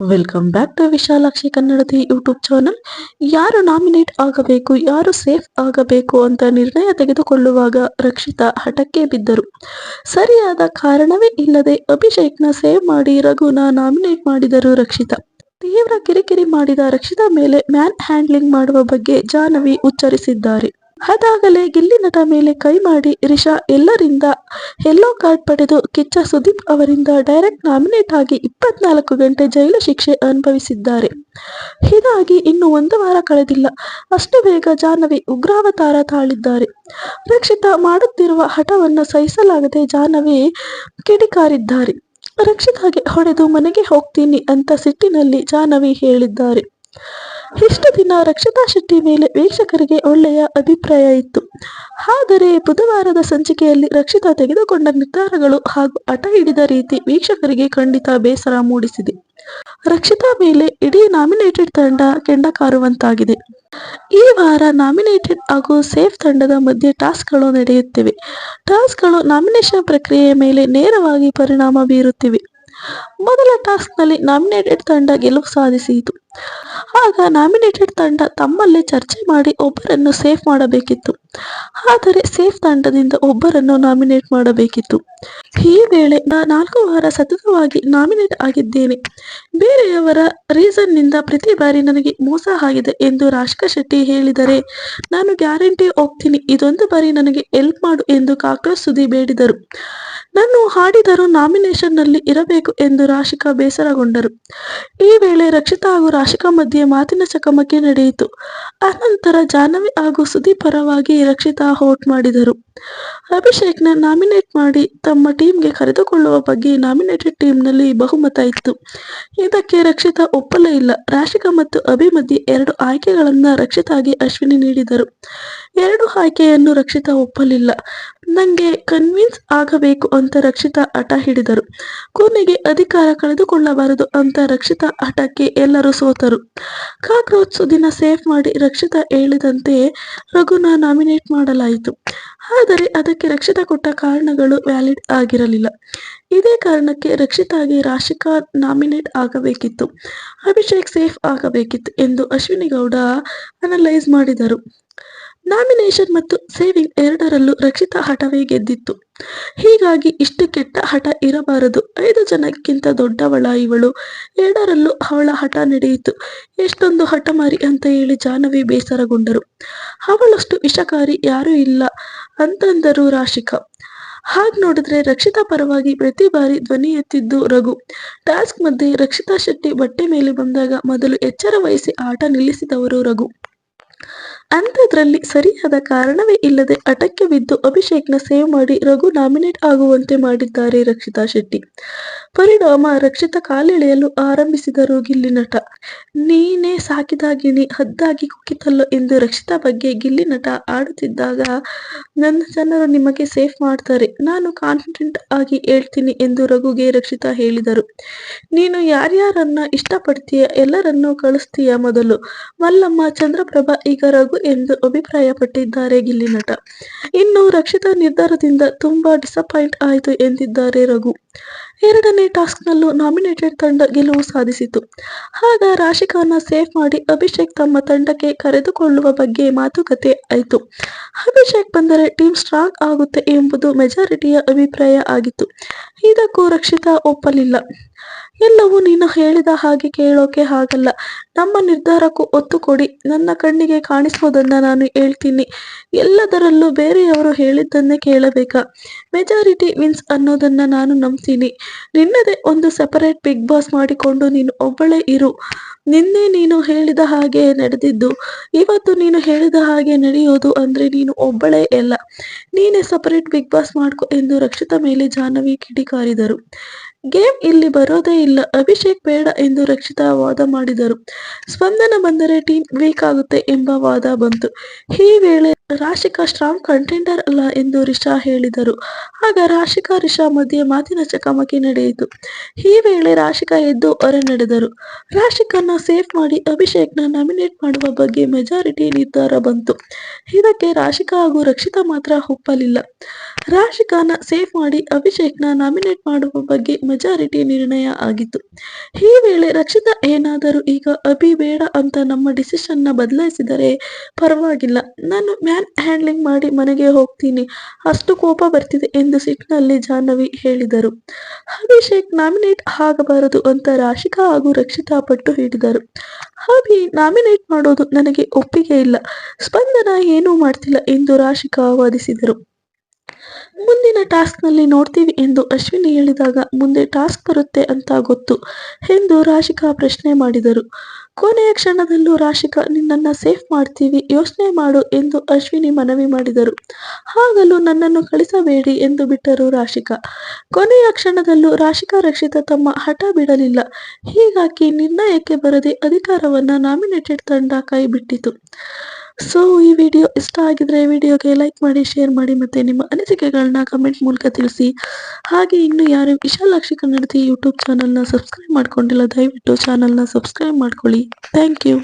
Welcome back to Vishalakshi ಕನ್ನಡದ YouTube channel ಯಾರು nominate ಆಗಬೇಕು, ಯಾರು ಸೇಫ್ ಆಗಬೇಕು ಅಂತ ನಿರ್ಣಯ ತೆಗೆದುಕೊಳ್ಳುವಾಗ ರಕ್ಷಿತಾ ಹಠಕ್ಕೆ ಬಿದ್ದರು. ಸರಿಯಾದ ಕಾರಣವೇ ಇಲ್ಲದೆ ಅಭಿಷೇಕ್ನ ಸೇವ್ ಮಾಡಿ ರಘುನ ನಾಮಿನೇಟ್ ಮಾಡಿದರು ರಕ್ಷಿತಾ. ತೀವ್ರ ಕಿರಿಕಿರಿ ಮಾಡಿದ ರಕ್ಷಿತಾ ಮೇಲೆ ಮ್ಯಾನ್ ಹ್ಯಾಂಡ್ಲಿಂಗ್ ಮಾಡುವ ಬಗ್ಗೆ ಜಾಹ್ನವಿ ಉಚ್ಚರಿಸಿದ್ದಾರೆ. ಅದಾಗಲೇ ಗಿಲ್ಲಿ ನಟ ಮೇಲೆ ಕೈ ಮಾಡಿ ರಿಷಾ ಎಲ್ಲರಿಂದ ಎಲ್ಲೋ ಕಾರ್ಡ್ ಪಡೆದು ಕಿಚ್ಚ ಸುದೀಪ್ ಅವರಿಂದ ಡೈರೆಕ್ಟ್ ನಾಮಿನೇಟ್ ಆಗಿ ಇಪ್ಪತ್ನಾಲ್ಕು ಗಂಟೆ ಜೈಲು ಶಿಕ್ಷೆ ಅನುಭವಿಸಿದ್ದಾರೆ. ಹೀಗಾಗಿ ಇನ್ನು ಒಂದು ವಾರ ಕಳೆದಿಲ್ಲ. ಅಷ್ಟು ಬೇಗ ಜಾಹ್ನವಿ ಉಗ್ರಾವತಾರ ತಾಳಿದ್ದಾರೆ. ರಕ್ಷಿತ ಮಾಡುತ್ತಿರುವ ಹಠವನ್ನು ಸಹಿಸಲಾಗದೆ ಜಾಹ್ನವಿ ಕಿಡಿಕಾರಿದ್ದಾರೆ. ರಕ್ಷಿತಾಗೆ ಹೊಡೆದು ಮನೆಗೆ ಹೋಗ್ತೀನಿ ಅಂತ ಸಿಟ್ಟಿನಲ್ಲಿ ಜಾಹ್ನವಿ ಹೇಳಿದ್ದಾರೆ. ಇಷ್ಟು ದಿನ ರಕ್ಷಿತಾ ಶೆಟ್ಟಿ ಮೇಲೆ ವೀಕ್ಷಕರಿಗೆ ಒಳ್ಳೆಯ ಅಭಿಪ್ರಾಯ ಇತ್ತು. ಆದರೆ ಬುಧವಾರದ ಸಂಚಿಕೆಯಲ್ಲಿ ರಕ್ಷಿತಾ ತೆಗೆದುಕೊಂಡ ನಿರ್ಧಾರಗಳು ಹಾಗೂ ಹಠ ಹಿಡಿದ ರೀತಿ ವೀಕ್ಷಕರಿಗೆ ಖಂಡಿತ ಬೇಸರ ಮೂಡಿಸಿದೆ. ರಕ್ಷಿತಾ ಮೇಲೆ ಇಡೀ ನಾಮಿನೇಟೆಡ್ ತಂಡ ಕೆಂಡ ಕಾರುವಂತಾಗಿದೆ ಈ ವಾರ ನಾಮಿನೇಟೆಡ್ ಹಾಗೂ ಸೇಫ್ ತಂಡದ ಮಧ್ಯೆ ಟಾಸ್ಕ್ಗಳು ನಡೆಯುತ್ತಿವೆ. ಟಾಸ್ಕ್ಗಳು ನಾಮಿನೇಷನ್ ಪ್ರಕ್ರಿಯೆಯ ಮೇಲೆ ನೇರವಾಗಿ ಪರಿಣಾಮ ಬೀರುತ್ತಿವೆ. ಮೊದಲ ಟಾಸ್ಕ್ನಲ್ಲಿ ನಾಮಿನೇಟೆಡ್ ತಂಡ ಗೆಲುವು ಸಾಧಿಸಿತು. ಆಗ ನಾಮಿನೇಟೆಡ್ ತಂಡ ತಮ್ಮಲ್ಲೇ ಚರ್ಚೆ ಮಾಡಿ ಒಬ್ಬರನ್ನು ಸೇಫ್ ಮಾಡಬೇಕಿತ್ತು. ಆದರೆ ಸೇಫ್ ತಂಡದಿಂದ ಒಬ್ಬರನ್ನು ನಾಮಿನೇಟ್ ಮಾಡಬೇಕಿತ್ತು. ಈ ವೇಳೆ ನಾ ನಾಲ್ಕು ವಾರ ಸತತವಾಗಿ ನಾಮಿನೇಟ್ ಆಗಿದ್ದೇನೆ. ಬೇರೆಯವರ ರೀಸನ್ನಿಂದ ಪ್ರತಿ ಬಾರಿ ನನಗೆ ಮೋಸ ಆಗಿದೆ ಎಂದು ರಾಷ್ಕಾ ಶೆಟ್ಟಿ ಹೇಳಿದರೆ ನಾನು ಗ್ಯಾರಂಟಿ ಹೋಗ್ತೀನಿ. ಇದೊಂದು ಬಾರಿ ನನಗೆ ಹೆಲ್ಪ್ ಮಾಡು ಎಂದು ಕಾಕ್ರೋಚ್ ಸುದ್ದಿ ಬೇಡಿದರು. ನಾನು ಹಾಡಿದರು ನಾಮಿನೇಷನ್ನಲ್ಲಿ ಇರಬೇಕು ಎಂದು ರಾಶಿಕಾ ಬೇಸರಗೊಂಡರು. ಈ ವೇಳೆ ರಕ್ಷಿತಾ ಹಾಗೂ ರಾಶಿಕಾ ಮಧ್ಯೆ ಮಾತಿನ ಚಕಮಕಿ ನಡೆಯಿತು. ಅನಂತರ ಜಾಹ್ನವಿ ಹಾಗೂ ಸುದೀಪ್ ಪರವಾಗಿ ರಕ್ಷಿತಾ ಹೋಟ್ ಮಾಡಿದರು. ಅಭಿಷೇಕ್ನ ನಾಮಿನೇಟ್ ಮಾಡಿ ತಮ್ಮ ಟೀಮ್ಗೆ ಕರೆದುಕೊಳ್ಳುವ ಬಗ್ಗೆ ನಾಮಿನೇಟೆಡ್ ಟೀಮ್ನಲ್ಲಿ ಬಹುಮತ ಇತ್ತು. ಇದಕ್ಕೆ ರಕ್ಷಿತಾ ಒಪ್ಪಲೇ ಇಲ್ಲ. ರಾಶಿಕಾ ಮತ್ತು ಅಭಿ ಎರಡು ಆಯ್ಕೆಗಳನ್ನ ರಕ್ಷಿತಾಗಿ ಅಶ್ವಿನಿ ನೀಡಿದರು. ಎರಡು ಆಯ್ಕೆಯನ್ನು ರಕ್ಷಿತಾ ಒಪ್ಪಲಿಲ್ಲ. ನಂಗೆ ಕನ್ವಿನ್ಸ್ ಆಗಬೇಕು ಅಂತ ರಕ್ಷಿತಾ ಹಠ ಹಿಡಿದರು. ಕೊನೆಗೆ ಅಧಿಕಾರ ಕಳೆದುಕೊಳ್ಳಬಾರದು ಅಂತ ರಕ್ಷಿತಾ ಹಠಕ್ಕೆ ಎಲ್ಲರೂ ಸೋತರು. ಕಾಕ್ರೋಚ್ ಸುದಿನ ಸೇಫ್ ಮಾಡಿ ರಕ್ಷಿತಾ ಹೇಳಿದಂತೆ ರಘುನ ನಾಮಿನೇಟ್ ಮಾಡಲಾಯಿತು. ಆದರೆ ಅದಕ್ಕೆ ರಕ್ಷಿತ ಕೊಟ್ಟ ಕಾರಣಗಳು ವ್ಯಾಲಿಡ್ ಆಗಿರಲಿಲ್ಲ. ಇದೇ ಕಾರಣಕ್ಕೆ ರಕ್ಷಿತಾಗೆ ರಾಶಿಕಾ ನಾಮಿನೇಟ್ ಆಗಬೇಕಿತ್ತು. ಅಭಿಷೇಕ್ ಸೇಫ್ ಆಗಬೇಕಿತ್ತು ಎಂದು ಅಶ್ವಿನಿ ಗೌಡ ಅನಲೈಸ್ ಮಾಡಿದರು. ನಾಮಿನೇಷನ್ ಮತ್ತು ಸೇವಿಂಗ್ ಎರಡರಲ್ಲೂ ರಕ್ಷಿತಾ ಹಠವೇ ಗೆದ್ದಿತ್ತು. ಹೀಗಾಗಿ ಇಷ್ಟು ಕೆಟ್ಟ ಹಠ ಇರಬಾರದು. ಐದು ಜನಕ್ಕಿಂತ ದೊಡ್ಡವಳ ಇವಳು. ಎರಡರಲ್ಲೂ ಅವಳ ಹಠ ನಡೆಯಿತು. ಎಷ್ಟೊಂದು ಹಠಮಾರಿ ಅಂತ ಹೇಳಿ ಜಾಹ್ನವಿ ಬೇಸರಗೊಂಡರು. ಅವಳಷ್ಟು ವಿಷಕಾರಿ ಯಾರೂ ಇಲ್ಲ ಅಂತಂದರು ರಾಶಿಕಾ. ಹಾಗ್ ನೋಡಿದ್ರೆ ರಕ್ಷಿತಾ ಪರವಾಗಿ ಪ್ರತಿ ಬಾರಿ ಧ್ವನಿ ಎತ್ತಿದ್ದು ರಘು. ಟಾಸ್ಕ್ ಮಧ್ಯೆ ರಕ್ಷಿತಾ ಶೆಟ್ಟಿ ಬಟ್ಟೆ ಮೇಲೆ ಬಂದಾಗ ಮೊದಲು ಎಚ್ಚರ ವಹಿಸಿ ಆಟ ನಿಲ್ಲಿಸಿದವರು ರಘು. ಅಂಥದ್ರಲ್ಲಿ ಸರಿಯಾದ ಕಾರಣವೇ ಇಲ್ಲದೆ ಅಟಕ್ಕೆ ಬಿದ್ದು ಅಭಿಷೇಕ್ನ ಸೇವ್ ಮಾಡಿ ರಘು ನಾಮಿನೇಟ್ ಆಗುವಂತೆ ಮಾಡಿದ್ದಾರೆ ರಕ್ಷಿತಾ ಶೆಟ್ಟಿ. ಪರಿಣಾಮ ರಕ್ಷಿತಾ ಕಾಲೆಳೆಯಲು ಆರಂಭಿಸಿದರು ಗಿಲ್ಲಿ ನಟ. ನೀನೇ ಸಾಕಿದಾಗಿನಿ, ಹದ್ದಾಗಿ ಕುಕ್ಕಿತಲ್ಲ ಎಂದು ರಕ್ಷಿತಾ ಬಗ್ಗೆ ಗಿಲ್ಲಿ ನಟ ಆಡುತ್ತಿದ್ದಾಗ ನನ್ನ ಜನರು ನಿಮಗೆ ಸೇಫ್ ಮಾಡ್ತಾರೆ, ನಾನು ಕಾನ್ಫಿಡೆಂಟ್ ಆಗಿ ಹೇಳ್ತೀನಿ ಎಂದು ರಘುಗೆ ರಕ್ಷಿತಾ ಹೇಳಿದರು. ನೀನು ಯಾರ್ಯಾರನ್ನ ಇಷ್ಟಪಡ್ತೀಯ, ಎಲ್ಲರನ್ನೂ ಕಳಿಸ್ತೀಯ ಮೊದಲು. ಮಲ್ಲಮ್ಮ, ಚಂದ್ರಪ್ರಭಾ, ಈಗ ರಘು ಎಂದು ಅಭಿಪ್ರಾಯಪಟ್ಟಿದ್ದಾರೆ ಗಿಲ್ಲಿ ನಟ. ಇನ್ನು ರಕ್ಷಿತಾ ನಿರ್ಧಾರದಿಂದ ತುಂಬಾ ಡಿಸಪಾಯಿಂಟ್ ಆಯಿತು ಎಂದಿದ್ದಾರೆ ರಘು. ಎರಡನೇ ಟಾಸ್ಕ್ನಲ್ಲೂ ನಾಮಿನೇಟೆಡ್ ತಂಡ ಗೆಲುವು ಸಾಧಿಸಿತು. ಆಗ ರಾಶಿಕಾನ ಸೇಫ್ ಮಾಡಿ ಅಭಿಷೇಕ್ ತಮ್ಮ ತಂಡಕ್ಕೆ ಕರೆದುಕೊಳ್ಳುವ ಬಗ್ಗೆ ಮಾತುಕತೆ ಆಯಿತು. ಅಭಿಷೇಕ್ ಬಂದರೆ ಟೀಮ್ ಸ್ಟ್ರಾಂಗ್ ಆಗುತ್ತೆ ಎಂಬುದು ಮೆಜಾರಿಟಿಯ ಅಭಿಪ್ರಾಯ ಆಗಿತ್ತು. ಇದಕ್ಕೂ ರಕ್ಷಿತಾ ಒಪ್ಪಲಿಲ್ಲ. ಎಲ್ಲವೂ ನೀನು ಹೇಳಿದ ಹಾಗೆ ಕೇಳೋಕೆ ಆಗಲ್ಲ. ನಮ್ಮ ನಿರ್ಧಾರಕ್ಕೂ ಒತ್ತು ಕೊಡಿ. ನನ್ನ ಕಣ್ಣಿಗೆ ಕಾಣಿಸೋದನ್ನ ನಾನು ಹೇಳ್ತೀನಿ. ಎಲ್ಲದರಲ್ಲೂ ಬೇರೆಯವರು ಹೇಳಿದ್ದನ್ನೇ ಕೇಳಬೇಕಾ. ಮೆಜಾರಿಟಿ ವಿನ್ಸ್ ಅನ್ನೋದನ್ನ ನಾನು ನಂಬ್ತೀನಿ. ನಿನ್ನದೇ ಒಂದು ಸೆಪರೇಟ್ ಬಿಗ್ ಬಾಸ್ ಮಾಡಿಕೊಂಡು ನೀನು ಒಬ್ಬಳೇ ಇರು. ನಿನ್ನೆ ನೀನು ಹೇಳಿದ ಹಾಗೆ ನಡೆದಿದ್ದು. ಇವತ್ತು ನೀನು ಹೇಳಿದ ಹಾಗೆ ನಡೆಯೋದು ಅಂದ್ರೆ ನೀನು ಒಬ್ಬಳೇ ಎಲ್ಲ ನೀನೇ ಸಪರೇಟ್ ಬಿಗ್ ಬಾಸ್ ಮಾಡ್ಕೊ ಎಂದು ರಕ್ಷಿತ ಮೇಲೆ ಜಾಹ್ನವಿ ಕಿಡಿಕಾರಿದರು. ಗೇಮ್ ಇಲ್ಲಿ ಬರೋದೇ ಇಲ್ಲ. ಅಭಿಷೇಕ್ ಬೇಡ ಎಂದು ರಕ್ಷಿತಾ ವಾದ ಮಾಡಿದರು. ಸ್ಪಂದನ ಬಂದರೆ ಟೀಮ್ ವೀಕ್ ಆಗುತ್ತೆ ಎಂಬ ವಾದ ಬಂತು. ಈ ವೇಳೆ ರಾಶಿಕಾ ಸ್ಟ್ರಾಂಗ್ ಕಂಟೆಂಡರ್ ಅಲ್ಲ ಎಂದು ರಿಷಾ ಹೇಳಿದರು. ಆಗ ರಾಶಿಕಾ ರಿಷಾ ಮಧ್ಯೆ ಮಾತಿನ ಚಕಮಕಿ ನಡೆಯಿತು. ಈ ವೇಳೆ ರಾಶಿಕಾ ಎದ್ದು ಹೊರ ನಡೆದರು ರಾಶಿಕನ್ನ ಸೇಫ್ ಮಾಡಿ ಅಭಿಷೇಕ್ನ ನಾಮಿನೇಟ್ ಮಾಡುವ ಬಗ್ಗೆ ಮೆಜಾರಿಟಿ ನಿರ್ಧಾರ ಬಂತು. ಇದಕ್ಕೆ ರಾಶಿಕಾ ಹಾಗೂ ರಕ್ಷಿತಾ ಮಾತ್ರ ಒಪ್ಪಲಿಲ್ಲ. ರಾಶಿಕಾನ ಸೇಫ್ ಮಾಡಿ ಅಭಿಷೇಕ್ನ ನಾಮಿನೇಟ್ ಮಾಡುವ ಬಗ್ಗೆ ಮೆಜಾರಿಟಿ ನಿರ್ಣಯ ಆಗಿತ್ತು. ಈ ವೇಳೆ ರಕ್ಷಿತಾ ಏನಾದರೂ ಈಗ ಅಭಿ ಬೇಡ ಅಂತ ನಮ್ಮ ಡಿಸಿಷನ್ನ ಬದಲಾಯಿಸಿದರೆ ಪರವಾಗಿಲ್ಲ. ನಾನು ಮ್ಯಾನ್ ಹ್ಯಾಂಡ್ಲಿಂಗ್ ಮಾಡಿ ಮನೆಗೆ ಹೋಗ್ತೀನಿ. ಅಷ್ಟು ಕೋಪ ಬರ್ತಿದೆ ಎಂದು ಸಿಟ್ನಲ್ಲಿ ಜಾಹ್ನವಿ ಹೇಳಿದರು. ಅಭಿಷೇಕ್ ನಾಮಿನೇಟ್ ಆಗಬಾರದು ಅಂತ ರಾಶಿಕಾ ಹಾಗೂ ರಕ್ಷಿತಾ ಪಟ್ಟು ಹಿಡಿದರು. ಅಭಿ ನಾಮಿನೇಟ್ ಮಾಡೋದು ನನಗೆ ಒಪ್ಪಿಗೆ ಇಲ್ಲ. ಸ್ಪಂದನ ಏನೂ ಮಾಡ್ತಿಲ್ಲ ಎಂದು ರಾಶಿಕಾ ವಾದಿಸಿದರು. ಮುಂದಿನ ಟಾಸ್ಕ್ನಲ್ಲಿ ನೋಡ್ತೀವಿ ಎಂದು ಅಶ್ವಿನಿ ಹೇಳಿದಾಗ ಮುಂದೆ ಟಾಸ್ಕ್ ಬರುತ್ತೆ ಅಂತ ಗೊತ್ತು ಎಂದು ರಾಶಿಕಾ ಪ್ರಶ್ನೆ ಮಾಡಿದರು. ಕೊನೆಯ ಕ್ಷಣದಲ್ಲೂ ರಾಶಿಕಾ, ನಿನ್ನನ್ನ ಸೇಫ್ ಮಾಡ್ತೀವಿ, ಯೋಚನೆ ಮಾಡು ಎಂದು ಅಶ್ವಿನಿ ಮನವಿ ಮಾಡಿದರು. ಹಾಗಲೂ ನನ್ನನ್ನು ಕಳಿಸಬೇಡಿ ಎಂದು ಬಿಟ್ಟರು ರಾಶಿಕಾ. ಕೊನೆಯ ಕ್ಷಣದಲ್ಲೂ ರಾಶಿಕಾ ರಕ್ಷಿತ ತಮ್ಮ ಹಠ ಬಿಡಲಿಲ್ಲ. ಹೀಗಾಗಿ ನಿರ್ಣಯಕ್ಕೆ ಬರದೆ ಅಧಿಕಾರವನ್ನ ನಾಮಿನೇಟೆಡ್ ತಂಡ ಕೈಬಿಟ್ಟಿತು. ಸೊ ಈ ವಿಡಿಯೋ ಇಷ್ಟ ಆಗಿದ್ರೆ ವಿಡಿಯೋಗೆ ಲೈಕ್ ಮಾಡಿ ಶೇರ್ ಮಾಡಿ ಮತ್ತೆ ನಿಮ್ಮ ಅನಿಸಿಕೆಗಳನ್ನ ಕಮೆಂಟ್ ಮೂಲಕ ತಿಳಿಸಿ. ಹಾಗೆ ಇನ್ನು ಯಾರು ವಿಶಾಲಾಕ್ಷಿ ಕನ್ನಡತಿ ಯೂಟ್ಯೂಬ್ ಚಾನಲ್ನ ಸಬ್ಸ್ಕ್ರೈಬ್ ಮಾಡ್ಕೊಂಡಿಲ್ಲ, ದಯವಿಟ್ಟು ಚಾನಲ್ನ ಸಬ್ಸ್ಕ್ರೈಬ್ ಮಾಡ್ಕೊಳ್ಳಿ. Thank you